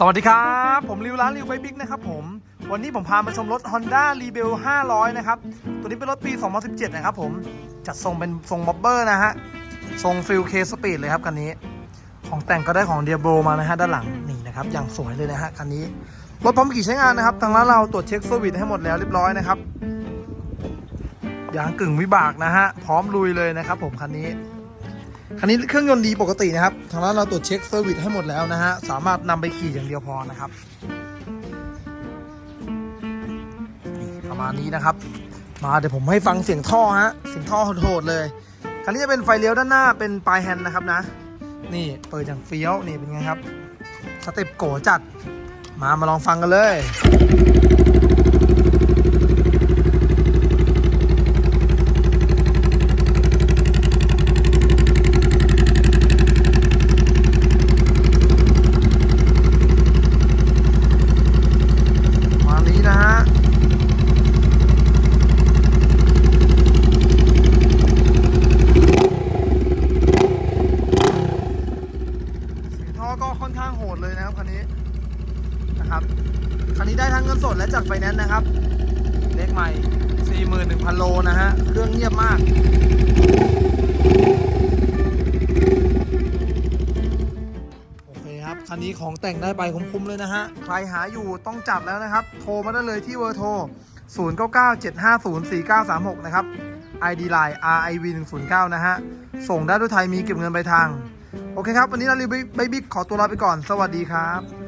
สวัสดีครับ ผมริวร้านริวไบบิ๊กนะครับผม วันนี้ผมพามาชมรถ Honda Rebel 500 นะครับ ตัวนี้เป็นรถปี 2017 นะครับผม จัดทรงเป็นทรงบ็อบเบอร์นะฮะ ทรงฟิลเคสปีดเลยครับคันนี้ ของแต่งก็ได้ของเดียโบมานะฮะ ด้านหลังนี่นะครับ อย่างสวยเลยนะฮะคันนี้ รถพร้อมขี่ใช้งานนะครับ ทางร้านเราตรวจเช็คเซอร์วิสให้หมดแล้วเรียบร้อยนะครับ ยางกึ่งวิบากนะฮะ พร้อมลุยเลยนะครับผมคันนี้ คันนี้เครื่องยนต์ดีปกตินะครับ ทางร้านเราตรวจเช็คเซอร์วิสให้หมดแล้วนะฮะ สามารถนำไปขี่อย่างเดียวพอนะครับ ประมาณนี้นะครับ มาเดี๋ยวผมให้ฟังเสียงท่อฮะ เสียงท่อโหดๆเลย คันนี้จะเป็นไฟเลี้ยวด้านหน้าเป็นปลายแฮนด์นะครับนะ นี่เปิดอย่างเฟี้ยว นี่เป็นไงครับ สเต็ปโกจัด มามาลองฟังกันเลย มานี้นะฮะ เสียงท่อก็ค่อนข้างโห ดเลยนะครับคันนี้นะครับคันนี้ได้ทั้งเงินสดและจัดไฟแนนซ์นะครับ เลขใหม่ 41,000 โลนะฮะ เครื่องเงียบมากโอเคครับคันนี้ของแต่งได้ไปคุ้มๆเลยนะฮะ ใครหาอยู่ต้องจัดแล้วนะครับ โทรมาได้เลยที่เบอร์โทร 0997504936 นะครับ ID Line RIV 109นะฮะ ส่งได้ด้วยไทยมีเก็บเงินปลายทาง โอเคครับ วันนี้เราลีบายบิ๊กขอตัวลาไปก่อน สวัสดีครับ